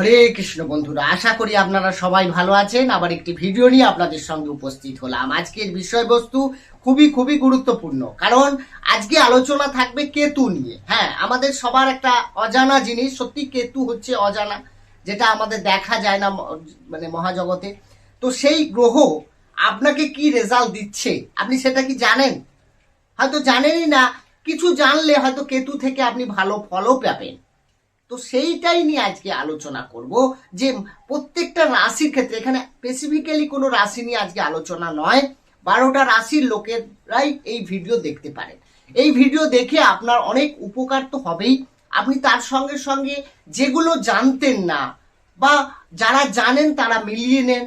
হরে কৃষ্ণ বন্ধুরা, আশা করি আপনারা সবাই ভালো আছেন। আবার একটি ভিডিও নিয়ে আপনাদের সঙ্গে উপস্থিত হলাম। আজকের বিষয়বস্তু খুবই খুবই গুরুত্বপূর্ণ। কারণ আজকে আলোচনা থাকবে কেতু নিয়ে। হ্যাঁ আমাদের সবার একটা অজানা জিনিস, সত্যি কেতু হচ্ছে অজানা, যেটা আমাদের দেখা যায় না মানে মহাজগতে। তো সেই গ্রহ আপনাকে কি রেজাল্ট দিচ্ছে? আপনি সেটা কি জানেন? হয়তো জানেনই না। কিছু জানলে হয়তো কেতু থেকে আপনি ভালো ফলও পাবেন। তো সেইটাই নিয়ে আজকে আলোচনা করব যে প্রত্যেকটা রাশির ক্ষেত্রে, এখানে স্পেসিফিক্যালি কোনো রাশি নিয়ে আজকে আলোচনা নয়, বারোটা রাশির লোকেরাই এই ভিডিও দেখতে পারেন। এই ভিডিও দেখে আপনার অনেক উপকার তো হবেই। আপনি তার সঙ্গে সঙ্গে যেগুলো জানতেন না বা যারা জানেন তারা মিলিয়ে নেন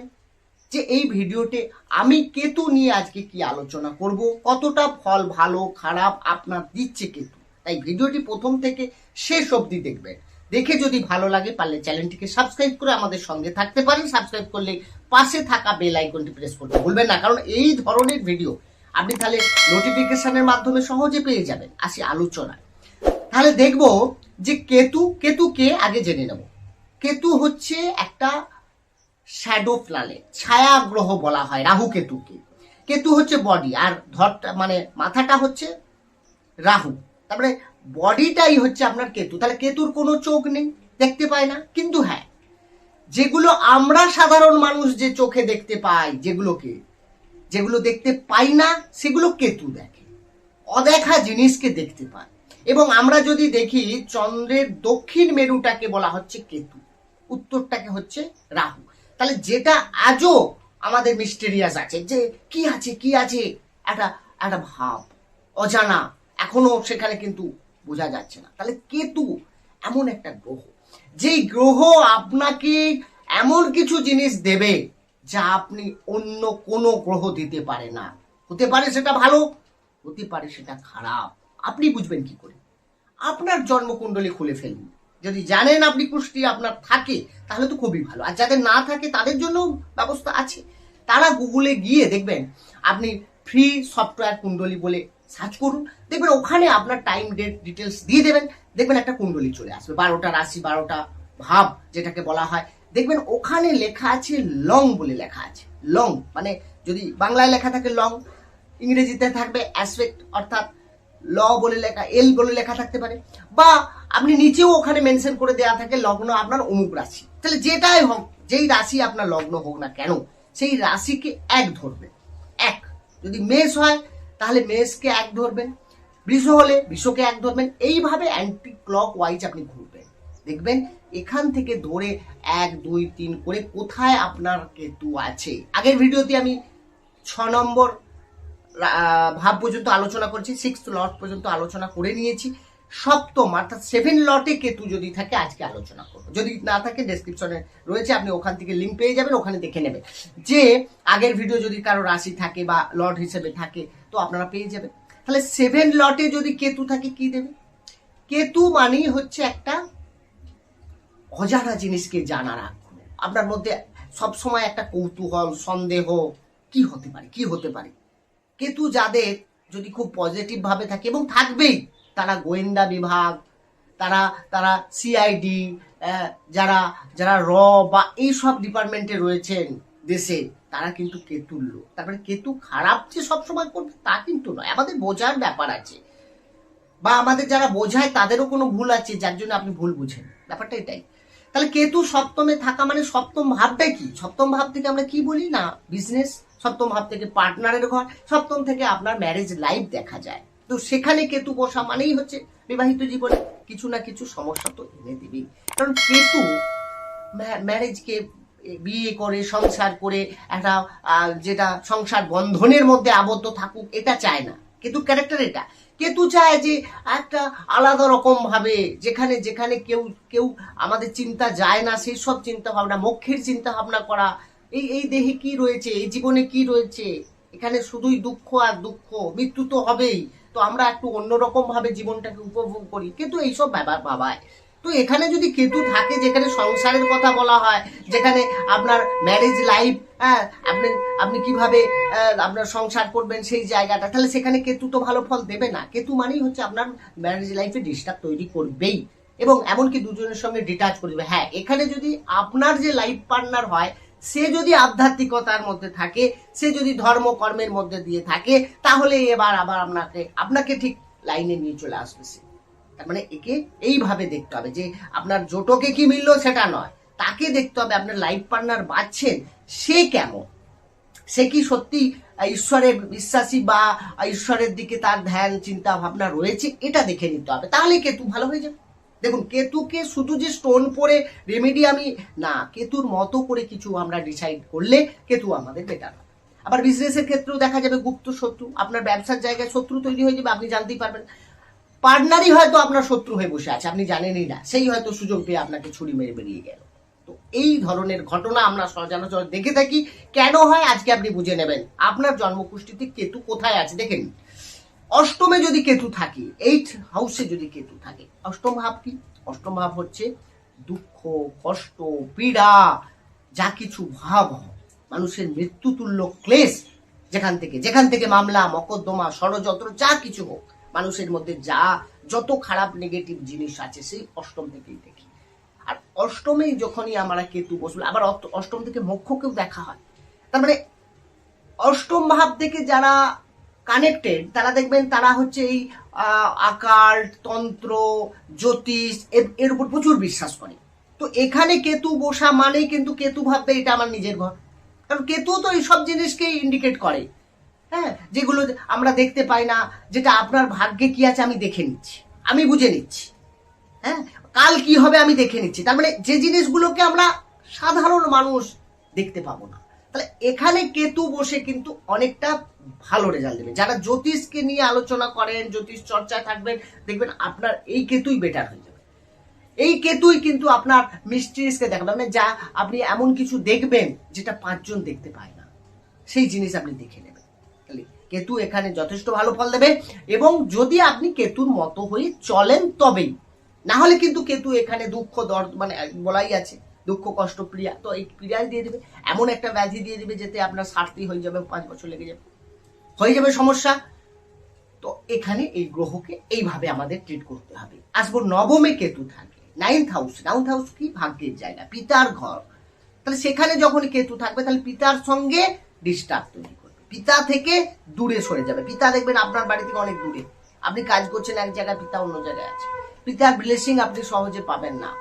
যে এই ভিডিওতে আমি কেতু নিয়ে আজকে কি আলোচনা করব, কতটা ফল ভালো, খারাপ আপনার দিচ্ছে কেতু। তাই ভিডিওটি প্রথম থেকে শেষ অবধি দেখবেন। দেখে যদি ভালো লাগে পারলে চ্যানেলটিকে সাবস্ক্রাইব করে আমাদের সঙ্গে থাকতে পারেন। সাবস্ক্রাইব করলে পাশে থাকা বেল আইকনটি প্রেস করতে ভুলবেন না, কারণ এই ধরনের ভিডিও আপনি তাহলে নোটিফিকেশনের মাধ্যমে সহজে পেয়ে যাবেন। আসি আলোচনায়। তাহলে দেখব যে কেতু কেতু কে? আগে জেনে নেব। কেতু হচ্ছে একটা শ্যাডো প্ল্যানেট ছায়া গ্রহ বলা হয়, রাহু কেতুকে। কেতু হচ্ছে বডি আর ধরটা মানে মাথাটা হচ্ছে রাহু। তারপরে বডিটাই হচ্ছে আপনার কেতু। তাহলে কেতুর কোনো চোখ নেই, দেখতে পায় না। কিন্তু হ্যাঁ যেগুলো আমরা সাধারণ মানুষ যে চোখে দেখতে পাই, যেগুলোকে, যেগুলো দেখতে পাই না, সেগুলো কেতু দেখে। অদেখা জিনিসকে দেখতে পায়। এবং আমরা যদি দেখি, চন্দ্রের দক্ষিণ মেরুটাকে বলা হচ্ছে কেতু। উত্তরটাকে হচ্ছে রাহু। তাহলে যেটা আজও আমাদের মিস্টেরিয়াস আছে, যে কি আছে কি আছে? একটা একটা ভাব, অজানা। এখনও সেখানে কিন্তু বোঝা যাচ্ছে না। তাহলে কেতু এমন একটা গ্রহ। যেই গ্রহ আপনাকে এমন কিছু জিনিস দেবে যা আপনি অন্য কোনো গ্রহ দিতে পারে না। হতে পারে সেটা ভালো, হতে পারে সেটা খারাপ। আপনি বুঝবেন কি করে? আপনার জন্মকুণ্ডলী খুলে ফেলুন। যদি জানেন আপনি পুষ্টি আপনার থাকে, তাহলে তো খুবই ভালো। আর যাদের না থাকে, তাদের জন্য ব্যবস্থা আছে। তারা গুগলে গিয়ে দেখবেন, আপনি ফ্রি সফটওয়্যার কুণ্ডলী বলে সার্চ করুন। দেখবেন ওখানে আপনার টাইম ডেট ডিটেলস দিয়ে দেবেন। দেখবেন একটা কুণ্ডলী চলে আসবে। বারোটা রাশি, বারোটা ভাব যেটাকে বলা হয়। দেখবেন ওখানে লেখা আছে লং বলে লেখা আছে। লং মানে যদি বাংলায় লেখা থাকে লং ইংরেজিতে থাকবে অ্যাসপেক্ট অর্থাৎ ল বলে লেখা এল বলে লেখা থাকতে পারে। বা আপনি নিচেও ওখানে মেনশন করে দেওয়া থাকে লগ্ন আপনার অমুক রাশি। তাহলে যেটাই হোক, যেই রাশি আপনার লগ্ন হোক না কেন, সেই রাশিকে এক ধরবে। এক। যদি মেষ হয় তাহলে মেষকে এক ধরবেন, বৃষ হলে বৃষকে এক ধরবেন, এইভাবে অ্যান্টি ক্লক ওয়াইজ আপনি ঘুরবেন। দেখবেন এখান থেকে ধরে এক, দুই, তিন করে কোথায় আপনার কেতু আছে। আগের ভিডিওতে আমি ছ নম্বর ভাব পর্যন্ত আলোচনা করছি সিক্স লট পর্যন্ত আলোচনা করে নিয়েছি। সপ্তম, অর্থাৎ সেভেন লটে কেতু যদি থাকে, আজকে আলোচনা করব। যদি না থাকে ডেসক্রিপশনে রয়েছে, আপনি ওখান থেকে লিঙ্ক পেয়ে যাবেন, ওখানে দেখে নেবেন। যে আগের ভিডিও যদি কারও রাশি থাকে বা লট হিসেবে থাকে তো আপনারা পেয়ে যাবেন। তাহলে সেভেন লটে যদি কেতু থাকে, কি দেবে? কেতু মানেই হচ্ছে একটা অজানা জিনিসকে জানার আগ্রহ। আপনার মধ্যে সবসময় একটা কৌতূহল, সন্দেহ, কি হতে পারে, কি হতে পারে? কেতু যাদের যদি খুব পজিটিভ ভাবে থাকে, এবং থাকবেই, তারা গোয়েন্দা বিভাগ, তারা তারা সিআইডি যারা যারা র বা এইসব ডিপার্টমেন্টে রয়েছেন দেশে তারা কিন্তু কেতুর লোক। তারপরে কেতু খারাপ যে সবসময় করবে, তা কিন্তু নয়। আমাদের বোঝার ব্যাপার আছে। বা আমাদের যারা বোঝায়, তাদেরও কোনো ভুল আছে, যার জন্য আপনি ভুল বুঝেন। ব্যাপারটা এটাই। তাহলে কেতু সপ্তমে থাকা মানে সপ্তম ভাবটাই কি? সপ্তম ভাব থেকে আমরা কি বলি? না বিজনেস সপ্তম ভাব থেকে পার্টনারের ঘর। সপ্তম থেকে আপনার ম্যারেজ লাইফ দেখা যায়। তো সেখানে কেতু বসা মানেই হচ্ছে বিবাহিত জীবনে কিছু না কিছু সমস্যা তো এনে দিবেই। কারণ কেতু ম্যারেজকে বিয়ে করে, সংসার করে, একটা যেটা সংসার বন্ধনের মধ্যে আবদ্ধ থাকুক, এটা চায় না। কেতু ক্যারেক্টার এটা। কেতু চায় যে একটা আলাদা রকম ভাবে, যেখানে যেখানে কেউ কেউ আমাদের চিন্তা যায় না, সেই সব চিন্তা ভাবনা মোক্ষের চিন্তা ভাবনা করা, এই এই দেহে কি রয়েছে, এই জীবনে কি রয়েছে? এখানে শুধুই দুঃখ আর দুঃখ, মৃত্যু তো হবেই। তো আমরা একটু অন্যরকম ভাবে জীবনটাকে উপভোগ করি। কিন্তু এইসব ব্যাপার ভাবায়। তো এখানে যদি কেতু থাকে যেখানে সংসারের কথা বলা হয়, যেখানে আপনার ম্যারেজ লাইফ হ্যাঁ আপনি আপনি কীভাবে আপনার সংসার করবেন সেই জায়গাটা, তাহলে সেখানে কেতু তো ভালো ফল দেবে না। কেতু মানেই হচ্ছে আপনার ম্যারেজ লাইফে ডিস্টার্ব তৈরি করবেই। এবং এমনকি দুজনের সঙ্গে ডিটাচ করে দেবে। হ্যাঁ এখানে যদি আপনার যে লাইফ পার্টনার হয়, সে যদি আধ্যাত্মিকতার মধ্যে থাকে, সে যদি ধর্ম কর্মের মধ্যে দিয়ে থাকে, তাহলে এবার আবার আপনাকে আপনাকে ঠিক লাইনে নিয়ে চলে আসবে সে। তার মানে একে এইভাবে দেখতে হবে যে আপনার জোটকে কি মিললো সেটা নয়। তাকে দেখতে হবে আপনার লাইফ পার্টনার বাঁচছেন, সে কেমন? সে কি সত্যি ঈশ্বরে বিশ্বাসী বা ঈশ্বরের দিকে তার ধ্যান, চিন্তা ভাবনা রয়েছে? এটা দেখে নিতে হবে। তাহলে কেতু ভালো হয়ে যাবে। দেখুন, কেতুকে শুধু যে স্টোন পরে রেমেডি আমি, না, কেতুর মতো করে কিছু আমরা ডিসাইড করলে কেতু আমাদের বেটার আবার বিজনেসের ক্ষেত্রেও দেখা যাবে গুপ্ত শত্রু, আপনার ব্যবসার জায়গায় শত্রু তৈরি হয়ে যাবে, আপনি জানতেই পারবেন। পার্টনারই হয়তো আপনার শত্রু হয়ে বসে আছে, আপনি জানেনই না। সেই হয়তো সুযোগ পেয়ে আপনাকে ছুরি মেরে বেরিয়ে গেল। তো এই ধরনের ঘটনা আমরা সচরাচর দেখে থাকি। কেন হয়? আজকে আপনি বুঝে নেবেন। আপনার জন্মকুষ্ঠিতে কেতু কোথায় আছে? দেখেন অষ্টমে যদি কেতু থাকে এইট হাউসে যদি কেতু থাকে, অষ্টম ভাব কি? অষ্টম ভাব হচ্ছে দুঃখ, কষ্ট, পীড়া, যা কিছু ভাব মানুষের মৃত্যুতুল্য ক্লেশ যেখান থেকে যেখান থেকে মামলা, মকদ্দমা, ষড়যন্ত্র, যা কিছু হোক। মানুষের মধ্যে যা, যত খারাপ নেগেটিভ জিনিস আছে, সেই অষ্টম থেকেই দেখি। আর অষ্টমেই যখনই আমরা কেতু বসবে আবার অষ্ট- অষ্টম থেকে মোক্ষকেও দেখা হয়। তার মানে অষ্টম ভাব থেকে যারা কানেক্টেড তারা দেখবেন তারা হচ্ছে এই আকার, তন্ত্র, জ্যোতিষ, এর- উপর প্রচুর বিশ্বাস করে। তো এখানে কেতু বসা মানেই কিন্তু কেতু ভাববে এটা আমার নিজের ঘর। কারণ কেতু তো এইসব জিনিসকে ইন্ডিকেট করে। হ্যাঁ যেগুলো আমরা দেখতে পাই না, যেটা আপনার ভাগ্যে কি আছে আমি দেখে নিচ্ছি। আমি বুঝে নিচ্ছি। হ্যাঁ কাল কি হবে আমি দেখে নিচ্ছি। তার মানে যে জিনিসগুলোকে আমরা সাধারণ মানুষ দেখতে পাবো না। তাহলে এখানে কেতু বসে কিন্তু অনেকটা ভালো রেজাল্ট দেবে। যারা জ্যোতিষকে নিয়ে আলোচনা করেন, জ্যোতিষ চর্চায় থাকবেন, দেখবেন আপনার এই কেতুই বেটার হয়ে যাবে। এই কেতুই কিন্তু আপনার মিস্ট্রিসকে দেখাবে। মানে যা আপনি এমন কিছু দেখবেন, যেটা পাঁচজন দেখতে পায় না, সেই জিনিস আপনি দেখে নেবেন। কেতু এখানে যথেষ্ট ভালো ফল দেবে এবং যদি আপনি কেতুর মতো হয়ে চলেন তবেই। না হলে কিন্তু কেতু এখানে দুঃখ দর মানে বলাই আছে, দুঃখ, কষ্ট, প্রিয়া। তো এই প্রিয়াই দিয়ে দেবে, এমন একটা ব্যাধি দিয়ে দেবে যেতে আপনার সারতেই হয়ে যাবে, পাঁচ বছর লেগে যাবে। হয়ে যাবে সমস্যা। তো এখানে এই গ্রহকে এইভাবে আমাদের ট্রিট করতে হবে। আসব নবমে কেতু থাকে নাইন্থ হাউস নাইন্থ হাউস কি? ভাগ্যের জায়গা, পিতার ঘর। তাহলে সেখানে যখন কেতু থাকবে, তাহলে পিতার সঙ্গে ডিস্টার্ব তৈরি পিতা থেকে দূরে সরে যাবে। পিতা দেখবেন আপনার বাড়ি থেকে অনেক দূরে। আপনি কাজ করছেন এক জায়গায়, পিতা অন্য জায়গায় আছে। পিতার ব্লেসিং আপনি সহজে পাবেন না।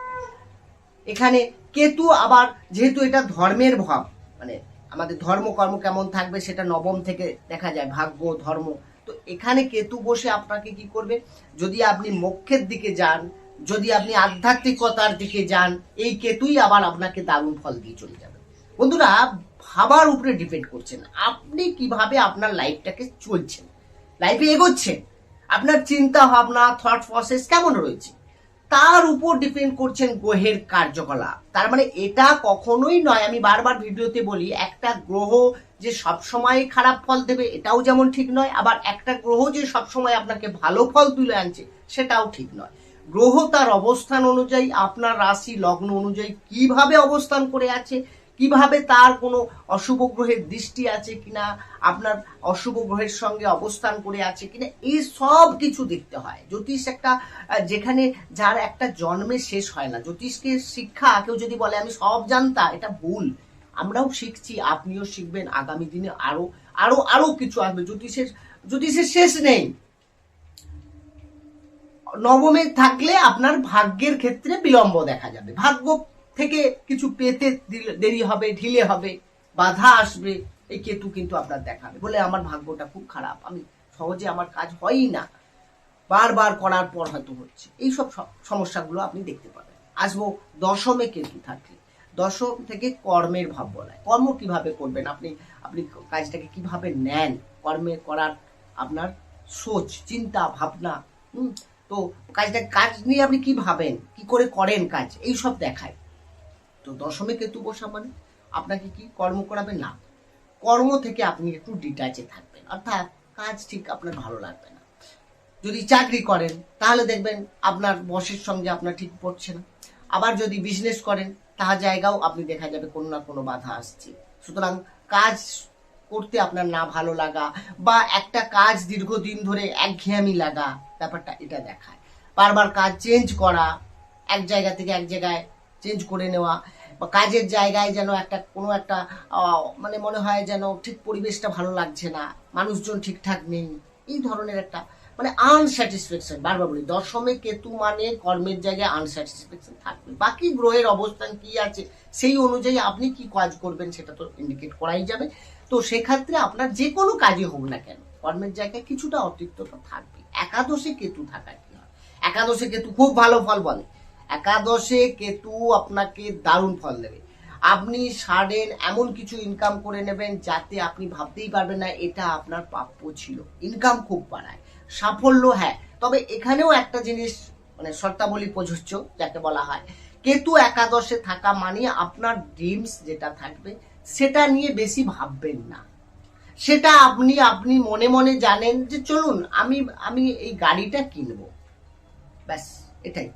এখানে কেতু আবার, যেহেতু এটা ধর্মের ভাব মানে আমাদের ধর্ম কর্ম কেমন থাকবে সেটা নবম থেকে দেখা যায়, ভাগ্য, ধর্ম। তো এখানে কেতু বসে আপনাকে কি করবে? যদি আপনি মোক্ষের দিকে যান, যদি আপনি আধ্যাত্মিকতার দিকে যান, এই কেতুই আবার আপনাকে দারুণ ফল দিয়ে চলে যাবে। বন্ধুরা ভাবার উপরে ডিপেন্ড করছেন। আপনি কীভাবে আপনার লাইফটাকে চলছেন? লাইফে এগোচ্ছেন? আপনার চিন্তা ভাবনা থট প্রসেস কেমন রয়েছে? তার উপর ডিপেন্ড করছেন গ্রহের কার্যকলাপ। তার মানে এটা কখনোই নয়, আমি বারবার ভিডিওতে বলি, একটা গ্রহ যে সবসময় খারাপ ফল দেবে, এটাও যেমন ঠিক নয়, আবার একটা গ্রহ যে সবসময় আপনাকে ভালো ফল তুলে আনছে, সেটাও ঠিক নয়। গ্রহ তার অবস্থান অনুযায়ী, আপনার রাশি, লগ্ন অনুযায়ী কীভাবে অবস্থান করে আছে কীভাবে তার কোনো অশুভ গ্রহের দৃষ্টি আছে কিনা, আপনার অশুভ গ্রহের সঙ্গে অবস্থান করে আছে কিনা, এই সব কিছু দেখতে হয়। জ্যোতিষ একটা যেখানে যার একটা জন্মে শেষ হয় না। জ্যোতিষকে শিক্ষা, কেউ যদি বলে, আমি সব জানতা এটা ভুল। আমরাও শিখছি, আপনিও শিখবেন, আগামী দিনে আরও আরও আরও কিছু আসবে। জ্যোতিষের জ্যোতিষের শেষ নেই। নবমে থাকলে আপনার ভাগ্যের ক্ষেত্রে বিলম্ব দেখা যাবে। ভাগ্য থেকে কিছু পেতে দেরি হবে ঢিলে হবে বাধা আসবে এই কেতু কিন্তু আপনার দেখাবে। বলে আমার ভাগ্যটা খুব খারাপ। আমি সহজে আমার কাজ হয়ই না। বারবার করার পর হয়তো হচ্ছে। এইসব সমস্যাগুলো আপনি দেখতে পাবেন। আসব দশমে কেতু থাকলে। দশম থেকে কর্মের ভাব বলায় কর্ম কীভাবে করবেন? আপনি আপনি কাজটাকে কীভাবে নেন? কর্মে করার আপনার সোচ চিন্তা ভাবনা হুম, তো কাজটা কাজ নিয়ে আপনি কি ভাবেন? কি করে করেন কাজ? এই সব দেখায়। তো দশমে কেতু বসা মানে? আপনাকে কি কর্ম করাবে? না। কর্ম থেকে আপনি একটু ডিটাচে থাকবেন। অর্থাৎ কাজ ঠিক আপনার ভালো লাগবে না। যদি চাকরি করেন, তাহলে দেখবেন আপনার বসের সঙ্গে আপনার ঠিক পড়ছে না। আবার যদি বিজনেস করেন, তাহা জায়গাও আপনি দেখা যাবে কোনো না কোনো বাধা আসছে। সুতরাং কাজ করতে আপনার না ভালো লাগা বা একটা কাজ দীর্ঘদিন ধরে একঘেয়ামি লাগা, ব্যাপারটা এটা দেখায়। বারবার কাজ চেঞ্জ করা, এক জায়গা থেকে এক জায়গায় চেঞ্জ করে নেওয়া বা কাজের জায়গায় যেন একটা, কোনো একটা মানে মনে হয় যেন ঠিক পরিবেশটা ভালো লাগছে না, মানুষজন ঠিকঠাক নেই, এই ধরনের একটা মানে আনস্যাটিসফ্যাকশন বারবার বলি, দশমে কেতু মানে কর্মের জায়গায় আনস্যাটিসফ্যাকশন থাকবে। বাকি গ্রহের অবস্থান কি আছে, সেই অনুযায়ী আপনি কি কাজ করবেন সেটা তো ইন্ডিকেট করাই যাবে। তো সেক্ষেত্রে আপনার যে কোনো কাজই হোক না কেন, কর্মের জায়গায় কিছুটা অতিরিক্ততা থাকবে। একাদশে কেতু থাকা কি হয়? একাদশে কেতু খুব ভালো ফল বলে। একাদশে কেতু আপনাকে দারুণ ফল দেবে। আপনি সাডেন এমন কিছু ইনকাম করে নেবেন যাতে আপনি ভাবতেই পারবেন না এটা আপনার প্রাপ্য ছিল। ইনকাম খুব বাড়ায়। সাফল্য হ্যাঁ তবে এখানেও একটা জিনিস মানে শর্তাবলী প্রযোজ্য, যাকে বলা হয়। কেতু একাদশে থাকা মানে আপনার ড্রিমস যেটা থাকবে, সেটা নিয়ে বেশি ভাববেন না। সেটা আপনি আপনি মনে মনে জানেন যে চলুন, আমি আমি এই গাড়িটা কিনবো। ব্যাস, এটাই।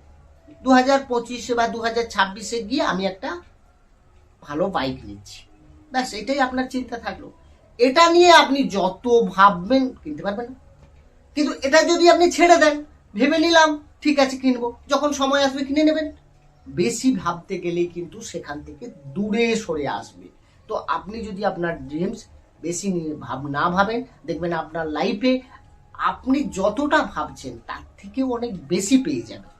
দু হাজার পঁচিশে বা দু হাজার ছাব্বিশে গিয়ে আমি একটা ভালো বাইক নিচ্ছি। ব্যাস, এটাই আপনার চিন্তা থাকল। এটা নিয়ে আপনি যত ভাববেন কিনতে পারবেন না। কিন্তু এটা যদি আপনি ছেড়ে দেন, ভেবে নিলাম, ঠিক আছে, কিনবো। যখন সময় আসবে, কিনে নেবেন। বেশি ভাবতে গেলেই কিন্তু সেখান থেকে দূরে সরে আসবে। তো আপনি যদি আপনার ড্রিমস বেশি নিয়ে ভাব, না ভাবেন, দেখবেন আপনার লাইফে আপনি যতটা ভাবছেন, তার থেকেও অনেক বেশি পেয়ে যাবেন।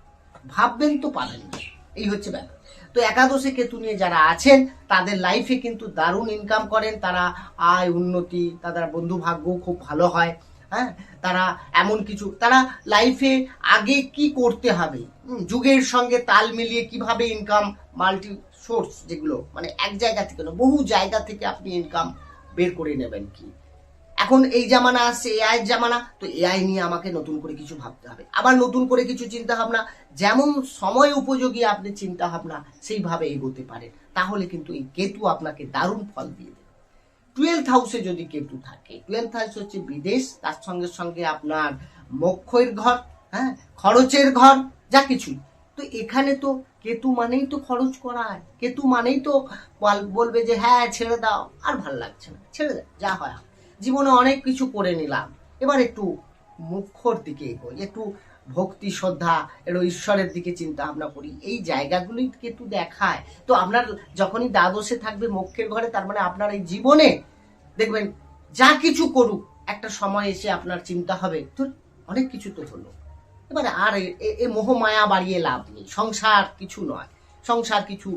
ভাববেন তো পাবেন না। এই হচ্ছে ব্যাপার। তো একাদশে কেতু নিয়ে যারা আছেন, তাদের লাইফে কিন্তু দারুণ ইনকাম করেন। তারা আয়, উন্নতি, তাদের বন্ধু ভাগ্য খুব ভালো হয় হ্যাঁ? তারা এমন কিছু, তারা লাইফে আগে কি করতে হবে? যুগের সঙ্গে তাল মিলিয়ে কীভাবে ইনকাম মাল্টি সোর্স যেগুলো মানে এক জায়গা থেকে না বহু জায়গা থেকে আপনি ইনকাম বের করে নেবেন কি? এখন এই জামানা আসছে এআই জামানা, তো এআই নিয়ে আমাকে নতুন করে কিছু ভাবতে হবে। আবার নতুন করে কিছু চিন্তা ভাবনা যেমন সময় উপযোগী আপনি চিন্তা ভাবনা সেইভাবে এগোতে পারেন। তাহলে কিন্তু এই কেতু আপনাকে দারুণ ফল দিয়ে দেবে। টুয়েলথ হাউসে যদি কেতু থাকে টুয়েলথ হাউস হচ্ছে বিদেশ, তার সঙ্গে সঙ্গে আপনার মক্ষের ঘর হ্যাঁ খরচের ঘর, যা কিছু তো এখানে তো কেতু মানেই তো খরচ করায় কেতু মানেই তো বল- বলবে যে হ্যাঁ ছেড়ে দাও। আর ভালো লাগছে না, ছেড়ে দাও, যা হয়। জীবনে অনেক কিছু করে নিলাম। এবার একটু মুখ্যর দিকে এগোই, একটু ভক্তি, শ্রদ্ধা, একটু ঈশ্বরের দিকে চিন্তা ভাবনা করি। এই জায়গাগুলি কেতু দেখায়। তো আপনার যখনই দ্বাদশে থাকবে মুখ্যের ঘরে, তার মানে আপনার এই জীবনে দেখবেন যা কিছু করুক, একটা সময় এসে আপনার চিন্তা হবে, তো অনেক কিছু তো হলো। এবারে আর এ মোহমায়া বাড়িয়ে লাভ নেই। সংসার কিছু নয়। সংসার কিছু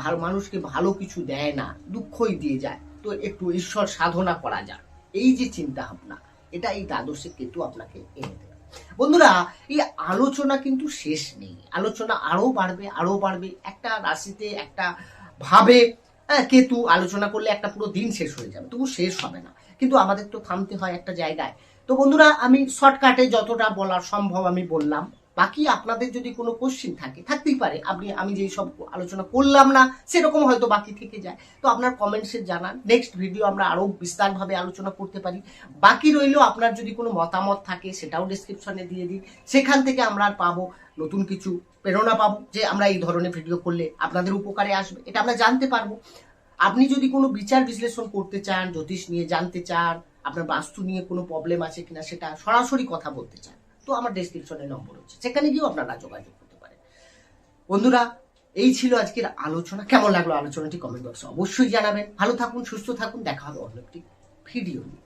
ভালো, মানুষকে ভালো কিছু দেয় না, দুঃখই দিয়ে যায়। তো একটু ঈশ্বর সাধনা করা যাক। এই যে চিন্তা ভাবনা এটা এই দ্বাদশে কেতু আপনাকে এনে দেবে। বন্ধুরা এই আলোচনা কিন্তু শেষ নেই। আলোচনা আরও বাড়বে আরও বাড়বে। একটা রাশিতে একটা ভাবে হ্যাঁ, কেতু আলোচনা করলে একটা পুরো দিন শেষ হয়ে যাবে। তবু শেষ হবে না। কিন্তু আমাদের তো থামতে হয় একটা জায়গায়। তো বন্ধুরা আমি শর্টকাটে যতটা বলার সম্ভব আমি বললাম। বাকি আপনাদের যদি কোনো কোশ্চিন থাকে, থাকতেই পারে। আপনি, আমি যেই সব আলোচনা করলাম না, সেরকম হয়তো বাকি থেকে যায়। তো আপনার কমেন্টসে জানান। নেক্সট ভিডিও আমরা আরও বিস্তারভাবে আলোচনা করতে পারি। বাকি রইল আপনার যদি কোনো মতামত থাকে, সেটাও ডিসক্রিপশনে দিয়ে দিন। সেখান থেকে আমরা আর পাবো, নতুন কিছু প্রেরণা পাবো যে আমরা এই ধরনের ভিডিও করলে আপনাদের উপকারে আসবে। এটা আমরা জানতে পারব। আপনি যদি কোনো বিচার বিশ্লেষণ করতে চান, জ্যোতিষ নিয়ে জানতে চান, আপনার বাস্তু নিয়ে কোনো প্রবলেম আছে কিনা, সেটা সরাসরি কথা বলতে চান। তো আমার ডেসক্রিপশনে নম্বর হচ্ছে। সেখানে গিয়েও আপনারা যোগাযোগ করতে পারেন। বন্ধুরা, এই ছিল আজকের আলোচনা। কেমন লাগল আলোচনাটি? কমেন্ট বক্সে অবশ্যই জানাবেন। ভালো থাকুন, সুস্থ থাকুন। দেখা হবে অন্য একটি ভিডিও নিয়ে।